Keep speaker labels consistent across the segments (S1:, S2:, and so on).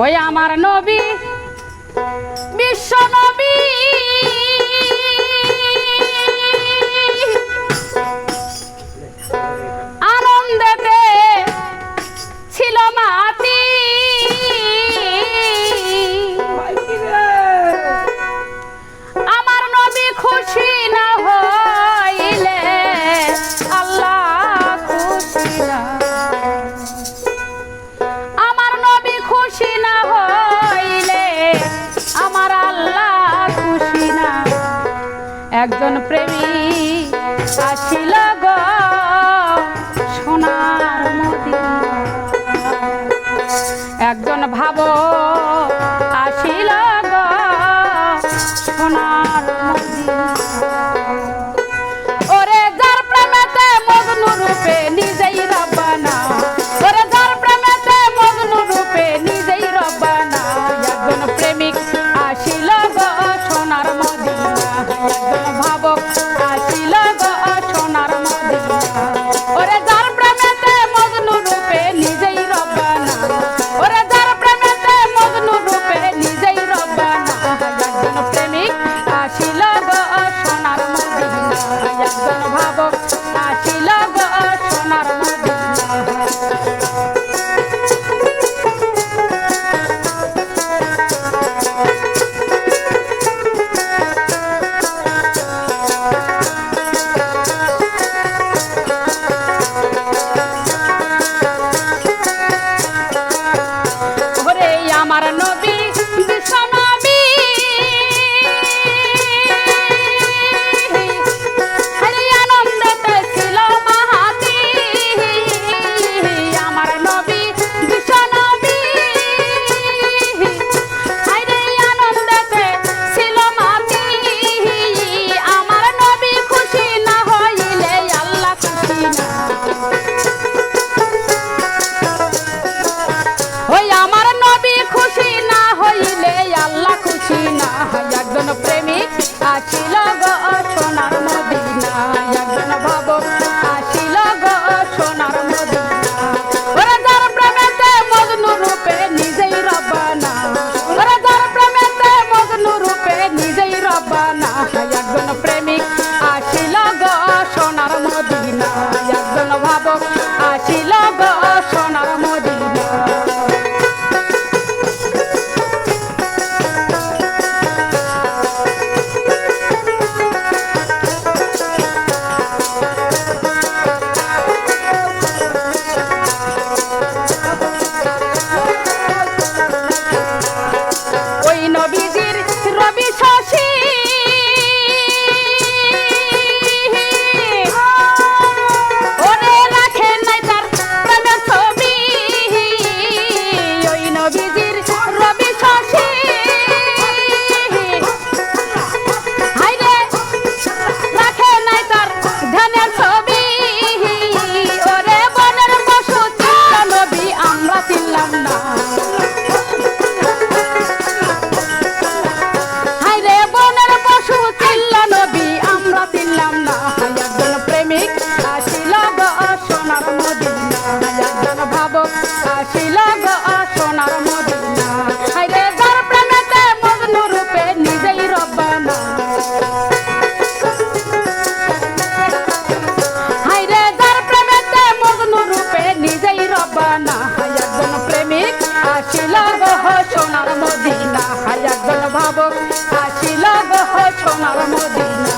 S1: ওই আমার নবী বিশ্ব নবী। একজন প্রেমী আসিল গো।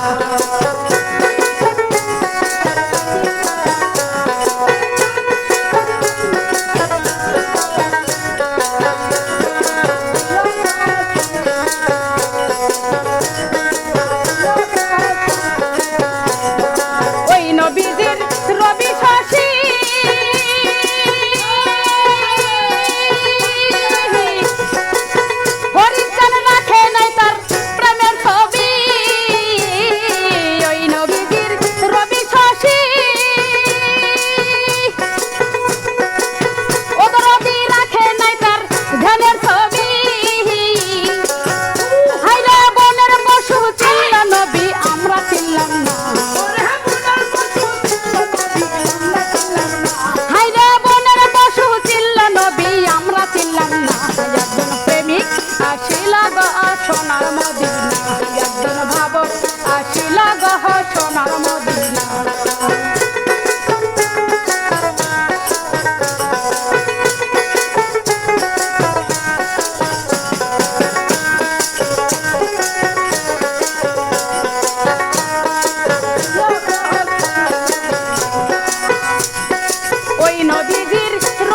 S1: Ah.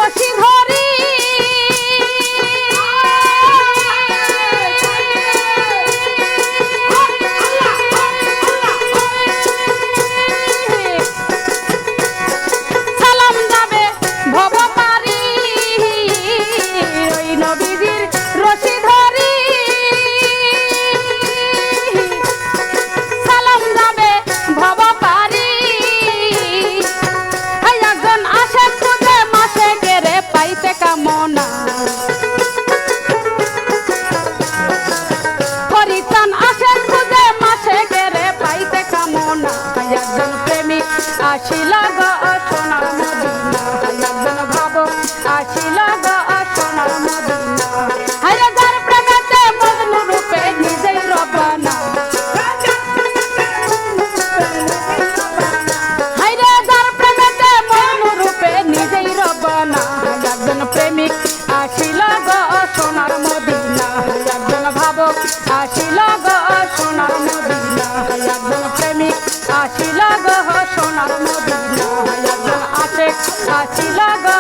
S1: working hard. আসিল গো সোনার মদিনা, একজন ভাবক আসিল গো সোনার মদিনা, একজন প্রেমিক আসিল গো সোনার মদিনা, একজন আশেক আসিল গো